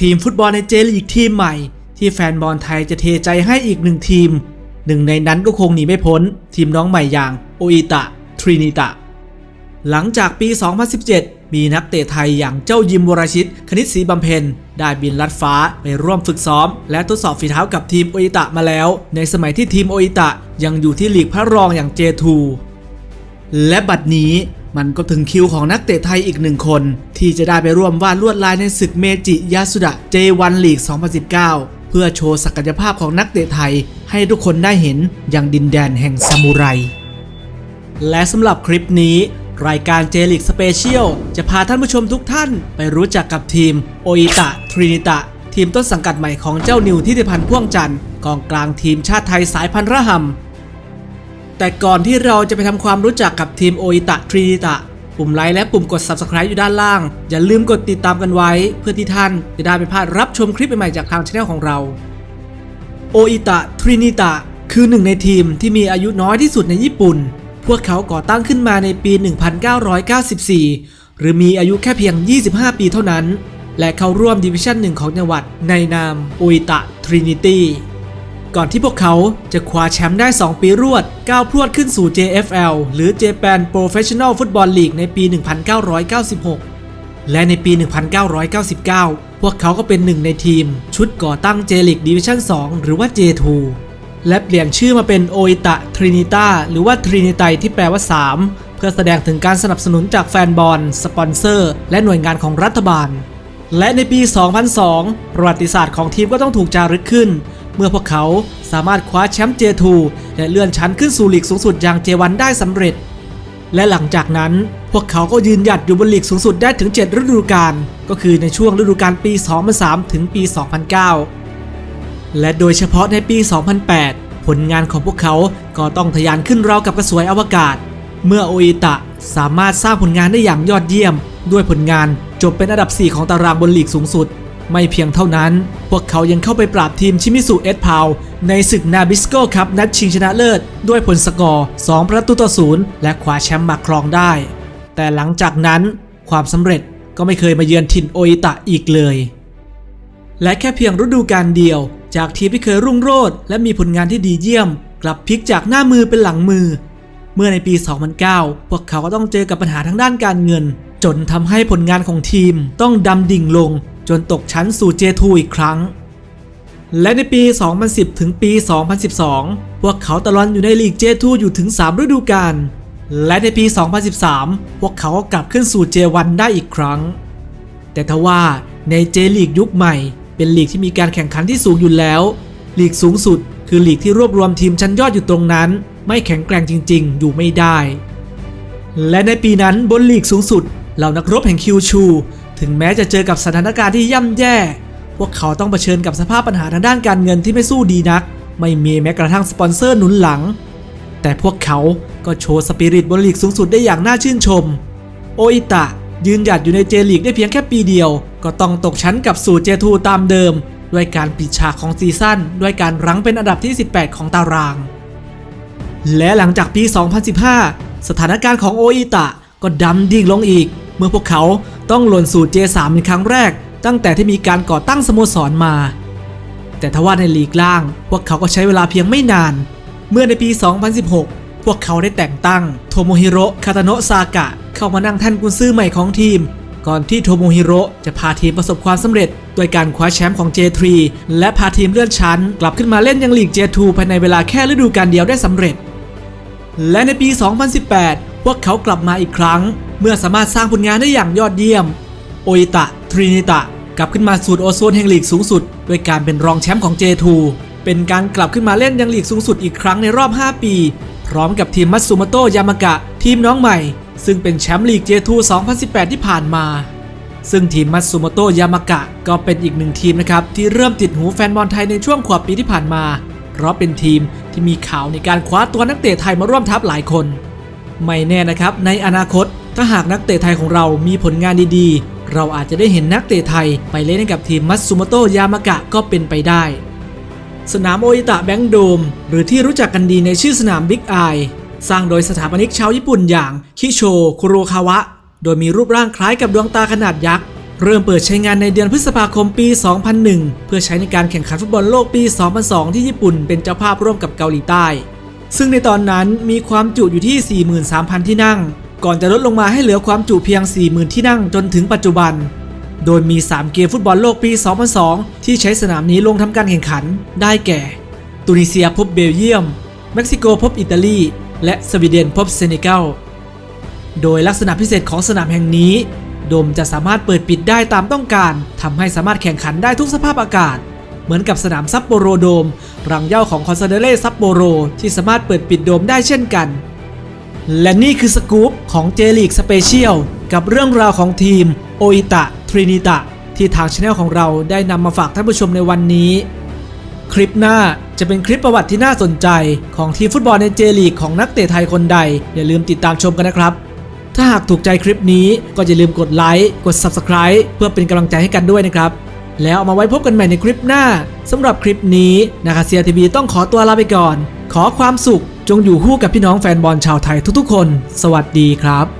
ทีมฟุตบอลในเจลีกทีมใหม่ ที่แฟนบอลไทยจะเทใจให้อีกหนึ่งทีม หนึ่งในนั้นก็คงหนีไม่พ้น ทีมน้องใหม่อย่างโออิตะทรินิตะ หลังจากปี 2017 มีนักเตะไทยอย่างเจ้ายิมวรชิต คณิตศรีบำเพ็ญได้บินลัดฟ้าไปร่วมฝึกซ้อม และทดสอบฝีเท้ากับทีมโออิตะมาแล้ว ในสมัยที่ทีมโออิตะยังอยู่ที่ลีกพระรองอย่าง J2 และบัดนี้ มันก็ถึงคิวของนักเตะไทยอีกหนึ่งคน ที่จะได้ไปร่วมวาดลวดลายในศึกเมจิยาสุดะ J1 ลีก 2019 เพื่อโชว์ศักยภาพของนักเตะไทย ให้ทุกคนได้เห็นอย่างดินแดนแห่งซามูไร และสำหรับคลิปนี้ รายการเจลิกสเปเชียลจะพาท่านผู้ชมทุกท่านไปรู้จักกับทีมโออิตะทรินิตะทีมต้นสังกัดใหม่ของเจ้านิวทิติพันธ์พ่วงจันทร์กองกลางทีมชาติไทยสายพันธุ์ระหำ แต่ก่อนที่เราจะไปทำความรู้จักกับทีมโออิตะทรินิตะ ปุ่มไลค์และปุ่มกด Subscribe อยู่ด้านล่าง อย่าลืมกดติดตามกันไว้ เพื่อที่ท่านจะได้ไม่พลาดรับชมคลิปใหม่ๆจากทางช่องของเราโออิตะทรินิตะคือหนึ่งในทีมที่มีอายุน้อยที่สุดในญี่ปุ่น พวกเขาก่อตั้งขึ้นมาในปี 1994 หรือมีอายุแค่เพียง 25 ปีเท่านั้น และเข้าร่วมดิวิชั่นหนึ่งของจังหวัดในนามโออิตะทรินิตี้ ก่อนที่พวกเขาจะคว้าแชมป์ได้ 2 ปีรวดก้าวพรวดขึ้นสู่ JFL หรือ Japan Professional Football League ในปี 1996 และในปี 1999 พวกเขาก็เป็นหนึ่งในทีม ชุดก่อตั้ง J League Division 2 หรือว่า J2 และเปลี่ยนชื่อมาเป็นโออิตะทรินิตาหรือว่าทรินิไตที่แปลว่า 3 เพื่อแสดงถึงการสนับสนุนจากแฟนบอล สปอนเซอร์ และหน่วยงานของรัฐบาล และในปี 2002 ประวัติศาสตร์ของทีมก็ต้องถูกจารึกขึ้น เมื่อพวกเขาสามารถคว้าแชมป์ J2 และเลื่อนชั้นขึ้นสู่ลีกสูงสุดอย่าง J1 ได้สำเร็จ และหลังจากนั้นพวกเขาก็ยืนหยัดอยู่บนลีกสูงสุดได้ถึง 7 ฤดูกาลก็คือในช่วงฤดูกาลปี 2003 ถึงปี 2009 และโดยเฉพาะในปี 2008 ผลงานของพวกเขาก็ต้องทะยานขึ้นราวกับกระสวยอวกาศ เมื่อโออิตะสามารถสร้างผลงานได้อย่างยอดเยี่ยม ด้วยผลงานจบเป็นอันดับ 4 ของตารางบนลีกสูงสุด ไม่เพียงเท่านั้น พวกเขายังเข้าไปปราบทีมชิมิสุเอสพาวในศึกนาบิสโกคัพนัดชิงชนะเลิศ ด้วยผลสกอร์ 2 ประตูต่อศูนย์และคว้าแชมป์มาครองได้ แต่หลังจากนั้นความสำเร็จก็ไม่เคยมาเยือนถิ่นโออิตะอีกเลย และแค่เพียงฤดูกาลเดียว จากทีมที่เคยรุ่งโรจน์และมีผลงานที่ดีเยี่ยม กลับพลิกจากหน้ามือเป็นหลังมือ เมื่อในปี 2009 พวกเขาก็ต้องเจอกับปัญหาทางด้านการเงิน จนทำให้ผลงานของทีมต้องดำดิ่งลง จนตกชั้นสู่ J2 อีกครั้ง และในปี 2010 ถึงปี 2012 พวกเขาตะลอนอยู่ในลีก J2 อยู่ถึง 3 ฤดูกาล และในปี 2013 พวกเขาก็กลับขึ้นสู่ J1 ได้อีกครั้ง แต่ทว่าในเจลีกยุคใหม่ เป็นลีกที่มีการแข่งขันที่สูงอยู่แล้วลีกสูงสุดคือลีกที่รวบรวมทีมชั้นยอดอยู่ตรงนั้น ไม่แข็งแกร่งจริง ๆ อยู่ไม่ได้ และในปีนั้นบนลีกสูงสุดเหล่านักรบแห่งคิวชู ถึงแม้จะเจอกับสถานการณ์ที่ย่ำแย่ พวกเขาต้องเผชิญกับสภาพปัญหาทางด้านการเงินที่ไม่สู้ดีนัก ไม่มีแม้กระทั่งสปอนเซอร์หนุนหลัง แต่พวกเขาก็โชว์สปิริตบนลีกสูงสุดได้อย่างน่าชื่นชม โออิตะยืนหยัดอยู่ในเจลีกได้เพียงแค่ปีเดียว ก็ต้องตกชั้นกับสู่เจทูตามเดิม ด้วยการปิดฉากของซีซั่นด้วยการรั้งเป็นอันดับที่ 18 ของตาราง และหลังจากปี 2015 สถานการณ์ของโออิตะก็ดำดิ่งลงอีก เมื่อพวกเขา ต้องหล่นสู่ J3 เป็นครั้งแรก ตั้งแต่ที่มีการก่อตั้งสโมสรมา แต่ทว่าในลีกล่าง พวกเขาก็ใช้เวลาเพียงไม่นาน เมื่อในปี 2016 พวกเขาได้แต่งตั้งโทโมฮิโร่คาตาโนะซากะ เข้ามานั่งแท่นกุนซื่อใหม่ของทีม ก่อนที่โทโมฮิโร่จะพาทีมประสบความสำเร็จ โดยการคว้าแชมป์ของ J3 และพาทีมเลื่อนชั้น กลับขึ้นมาเล่นยังลีก J2 ภายในเวลาแค่ฤดูกาลเดียวได้สำเร็จ และในปี 2018 วกเขากลับมาอีกครั้ง เมื่อสามารถสร้างผลงานได้อย่างยอดเยี่ยม โออิตะ ทรินิตะ กลับขึ้นมาสู่โอโซนแห่งลีกสูงสุด ด้วยการเป็นรองแชมป์ของ J2 เป็นการกลับขึ้นมาเล่นยังลีกสูงสุดอีกครั้งในรอบ 5 ปี พร้อมกับทีมมัตสึโมโตะยามากะ ทีมน้องใหม่ ซึ่งเป็นแชมป์ลีก J2 2018 ที่ผ่านมาซึ่งทีมมัตสึโมโตะยามากะก็เป็นอีกหนึ่งทีมนะครับ ที่เริ่มติดหูแฟนบอลไทยในช่วงขวบปีที่ผ่านมา เพราะเป็นทีมที่มีข่าวในการคว้าตัวนักเตะไทยมาร่วมทัพหลายคน ไม่แน่นะครับ ในอนาคตถ้าหากนักเตะไทยของเรามีผลงานดีๆ เราอาจจะได้เห็นนักเตะไทยไปเล่นกับทีมมัตสึโมโตะยามากะก็เป็นไปได้ สนามโออิตะแบงค์โดม หรือที่รู้จักกันดีในชื่อสนามบิ๊กไอสร้างโดยสถาปนิกชาวญี่ปุ่นอย่างคิโชคุโรคาวะ โดยมีรูปร่างคล้ายกับดวงตาขนาดยักษ์ เริ่มเปิดใช้งานในเดือนพฤษภาคมปี 2001 เพื่อใช้ในการแข่งขันฟุตบอลโลกปี 2002 ที่ญี่ปุ่นเป็นเจ้าภาพร่วมกับเกาหลีใต้ ซึ่งในตอนนั้นมีความจุอยู่ที่ 43,000 ที่นั่ง ก่อนจะลดลงมาให้เหลือความจุเพียง 40,000 ที่นั่งจนถึงปัจจุบัน โดยมี 3 เกมฟุตบอลโลกปี 2002 ที่ใช้สนามนี้ลงทำการแข่งขัน ได้แก่ ตุนิเซียพบเบลเยียม เม็กซิโกพบอิตาลี และสวีเดนพบเซเนกัล โดยลักษณะพิเศษของสนามแห่งนี้ โดมจะสามารถเปิดปิดได้ตามต้องการทำให้สามารถแข่งขันได้ทุกสภาพอากาศ เหมือนกับสนามซัปโปโรโดม รังเหย้าของคอนซาเดเล่ซัปโปโรที่สามารถเปิดปิดโดมได้เช่นกัน และนี่คือสกู๊ปของเจลีกสเปเชียลกับเรื่องราวของทีมโออิตะทรินิตะที่ทางช anel ของเราได้นำมาฝากท่านผู้ชมในวันนี้ คลิปหน้าจะเป็นคลิปประวัติที่น่าสนใจของทีมฟุตบอลในเจลีกของนักเตะไทยคนใด อย่าลืมติดตามชมกันนะครับ ถ้าหากถูกใจคลิปนี้ก็อย่าลืมกดไลค์กด Subscribe เพื่อเป็นกำลังใจให้กันด้วยนะครับ แล้วเอามาไว้พบกันใหม่ในคลิปหน้าสำหรับคลิปนี้นาคาเซียทีวีต้องขอตัวลาไปก่อน ขอความสุขจงอยู่คู่กับพี่น้องแฟนบอลชาวไทยทุกๆคน สวัสดีครับ